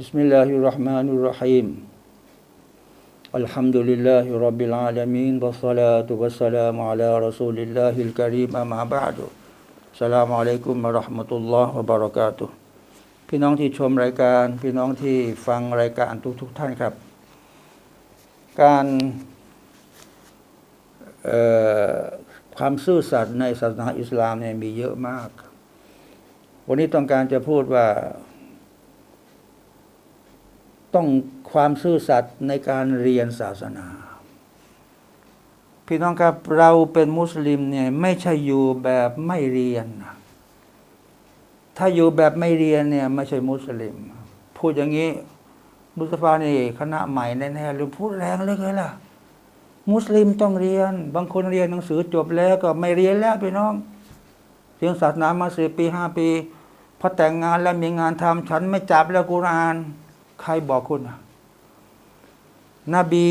بسم الله الرحمن الرحيم الحمد لله رب العالمين والصلاة والسلام على رسول الله الكريم أما بعد السلام عليكم ورحمة الله وبركاته พี่น้องที่ชมรายการ พี่น้องที่ฟังรายการทุกทุกๆท่านครับ การเอ่อความซื่อสัตย์ในศาสนาอิสลามเนี่ยมีเยอะมาก วันนี้ต้องการจะพูดว่า ต้องความซื่อสัตย์ในการเรียนศาสนา พี่น้องครับเราเป็นมุสลิมเนี่ยไม่ใช่อยู่แบบไม่เรียน ถ้าอยู่แบบไม่เรียนเนี่ยไม่ใช่มุสลิม พูดอย่างนี้มุสฟานี่คณะใหม่แน่ๆหรือพูดแรงเลยเลยล่ะ มุสลิมต้องเรียน บางคนเรียนหนังสือจบแล้วก็ไม่เรียนแล้วพี่น้องเรียนศาสนามาสี่ปีห้าปีพอแต่งงานแล้วมีงานทำฉันไม่จับแล้วกุรอาน ใครบอกคุณอะนบี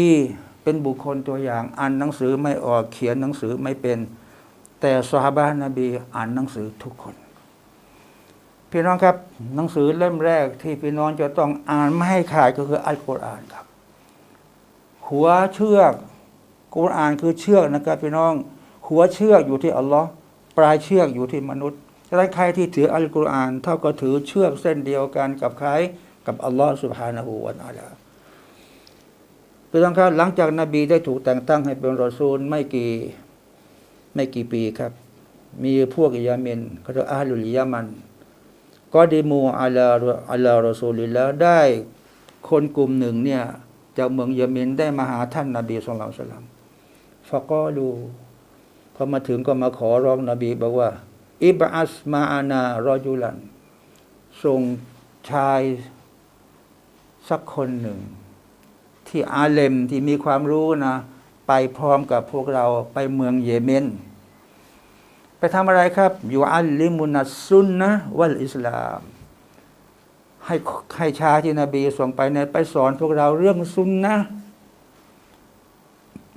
เป็นบุคคลตัวอย่างอ่านหนังสือไม่ออกเขียนหนังสือไม่เป็น แต่สหบานนบีอ่านหนังสือทุกคน พี่น้องครับ หนังสือเล่มแรกที่พี่น้องจะต้องอ่านไม่ให้ขาดก็คืออัลกุรอานครับ หัวเชือกกุรอานคือเชือกนะครับพี่น้อง หัวเชือกอยู่ที่อัลลอฮ์ปลายเชือกอยู่ที่มนุษย์ดังนั้นใครที่ถืออัลกุรอาน เท่ากับถือเชือกเส้นเดียวกันกับใคร กับอัลลอฮ์สุบฮานาหูวาตาลาพี่น้องครับหลังจากนบีได้ถูกแต่งตั้งให้เป็นรอซูลไม่กี่ไม่กี่ปีครับ มีพวกอิยาเมนเขาเรียกอาลุลยามัน ก็ดีมูอัลลาอัลลารอซูลิแล้วได้คนกลุ่มหนึ่งเนี่ยจากเมืองยเมนได้มาหาท่านนาบีสุลต่านฟะก็ดูพอมาถึงก็มาขอร้องนบีบอกว่า อิบอัสมาอานา รอจุลันส่งชาย สักคนหนึ่ง ที่อาเลมที่มีความรู้นะ ไปพร้อมกับพวกเราไปเมืองเยเมน ไปทำอะไรครับอยู่อัลลิมุนัสซุนนะวัลอิสลามให้ให้ชาที่นบีส่งไปเนี่ยไปสอนพวกเราเรื่องซุนนะ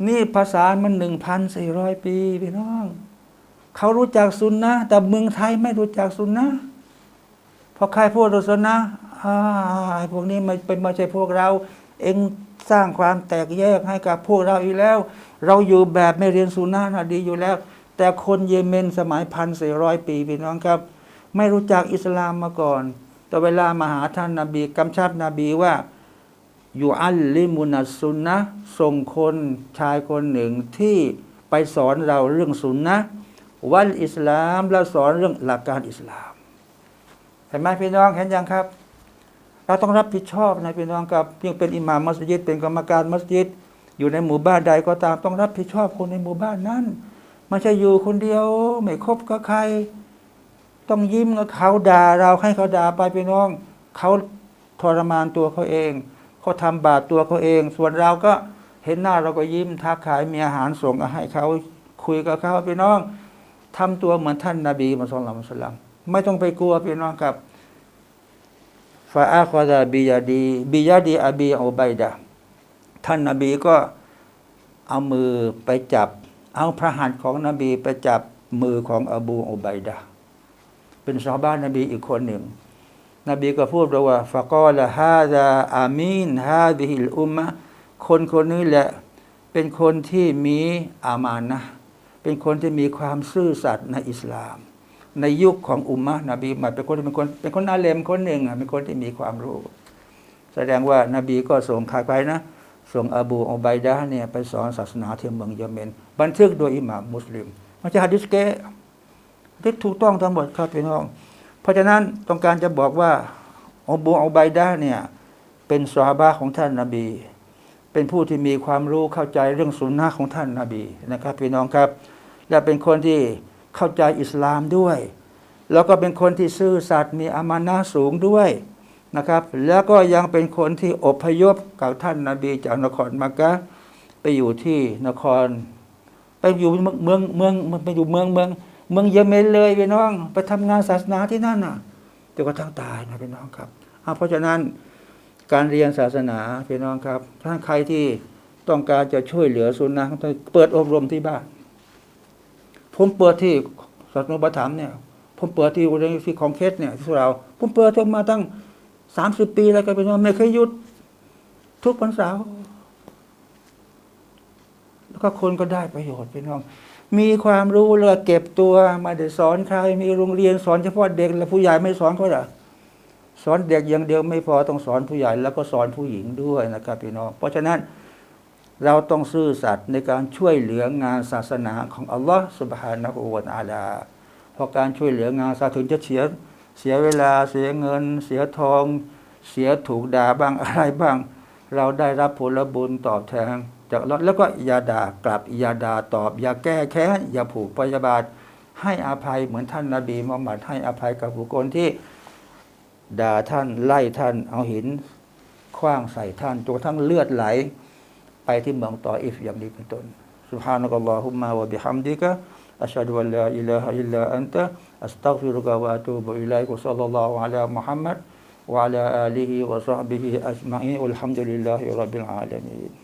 นี่ภาษามันหนึ่งพันสี่ร้อยปีพี่น้อง เขารู้จักซุนนะแต่เมืองไทยไม่รู้จักซุนนะพอใครพูดซุนนะ ไอ้พวกนี้ไม่เป็นไม่ใช่พวกเรา เองสร้างความแตกแยกให้กับพวกเราอีกแล้ว เราอยู่แบบไม่เรียนซุนนะนะดีอยู่แล้ว แต่คนเยเมนสมัยพันสี่ร้อยปีพี่น้องครับ ไม่รู้จักอิสลามมาก่อน แต่เวลามาหาท่านนาบีกำชับนบีว่าอยู่อัลลิมุนัสซุนนะส่งคนชายคนหนึ่งที่ไปสอนเราเรื่องซุนนะวันอิสลามแล้วสอนเรื่องหลักการอิสลาม เห็นไหมพี่น้องเห็นยังครับ เราต้องรับผิดชอบนะพี่น้องครับยังเป็นอิหม่ามมัสยิดเป็นกรรมการมัสยิด อยู่ในหมู่บ้านใดก็ตามต้องรับผิดชอบคนในหมู่บ้านนั้นไม่ใช่อยู่คนเดียว ไม่คบกับใคร ต้องยิ้มกับเขาด่าเราให้เขาด่าไปพี่น้อง เขาทรมานตัวเขาเองเขาทำบาปตัวเขาเอง ส่วนเราก็เห็นหน้าเราก็ยิ้มทักขายมีอาหารส่งให้เขาคุยกับเขาพี่น้องทำตัวเหมือนท่านนาบีมุสลิมสลัมไม่ต้องไปกลัวพี่น้องครับ ฟาอาคอดาบิยาดีบิยาดีอาบีอุบัยดะท่านนาบีก็เอามือไปจับ เอาพระหัตถ์ของนบีไปจับมือของอบูอุบัยดะเป็นชาวบ้านนบีอีกคนหนึ่ง นบีก็พูดว่าฟะกอละฮาดาอามีนฮาดิฮิลอุมะคนคนนี้แหละเป็นคนที่มีอามานะ เป็นคนที่มีความซื่อสัตย์ในอิสลาม ในยุคของอุมมะนบีมาเป็นคนเป็นคนเป็นคนอาเลมคนหนึ่งอะเป็นคนที่มีความรู้ แสดงว่านบีก็ส่งใครไปนะ ส่งอบูอุบัยดะเนี่ยไปสอนศาสนาที่เมืองเยเมน บันทึกโดยอิหม่ามมุสลิมม่ใช่ฮะดิษเกะที่ถูกต้องทั้งหมดครับพี่น้อง เพราะฉะนั้นต้องการจะบอกว่าอบูอุบัยดะเนี่ยเป็นสหาบะของท่านนาบี เป็นผู้ที่มีความรู้เข้าใจเรื่องสุนนะของท่านนาบีนะครับพี่น้องครับ และเป็นคนที่ เข้าใจอิสลามด้วย แล้วก็เป็นคนที่ซื่อสัตย์มีอามานะสูงด้วยนะครับ แล้วก็ยังเป็นคนที่อพยพกับท่านนาบีจากนครมักกะไปอยู่ที่นคร ไปอยู่เมืองเมืองไปอยู่เมืองเมืองเมืองเยเมนเลยพี่น้อง ไปทำงานศาสนาที่นั่นน่ะจนกระทั่งตายนะพี่น้องครับเพราะฉะนั้นการเรียนศาสนาพี่น้องครับท่านใครที่ต้องการจะช่วยเหลือสุนนะเปิดอบรมที่บ้าน ผมเปิดที่ศาสนบัถามเนี่ยผมเปิดที่โรงเรียนที่ของเคสเนี่ยที่เราผมเปิดมาตั้งสามสิบปีแล้วก็เป็นว่าไม่เคยหยุด ทุกวันเสาร์แล้วก็คนก็ได้ประโยชน์พี่น้องมีความรู้แล้วกเก็บตัวมาได้สอนใคร มีโรงเรียนสอนเฉพาะเด็กแล้วผู้ใหญ่ไม่สอนเขาหรอสอนเด็กอย่างเดียวไม่พอต้องสอนผู้ใหญ่ แล้วก็สอนผู้หญิงด้วยนะครับพี่น้องเพราะฉะนั้น เราต้องซื่อสัตย์ในการช่วยเหลืองานศาสนาของอัลลอฮ์สุบฮานะฮูวะตะอาลาเพราะการช่วยเหลืองานศาสนาถึงจะเสียเสียเวลาเสียเงิน เสียทอง เสียถูกด่าบ้างอะไรบ้าง เราได้รับผลบุญตอบแทนจากลเลาแล้วก็อย่าด่ากลับอย่าด่าตอบ อย่าแก้แค้นอย่าผูกพยาบาท ให้อภัยเหมือนท่านนาบีมุฮัมมัดให้อภัยกับบุคคลที่ด่าท่านไล่ท่านเอาหินคว้างใส่ท่านจนทั่งเลือดไหล ไปที่เมืองตออิฟอย่างนี้เป็นต้น سبحانك اللهم وبحمدك أشهد أن لا إله إلا أنت أستغفرك وأتوب إليك وصلى الله على محمد وعلى آله وصحبه أجمعين والحمد لله رب العالمين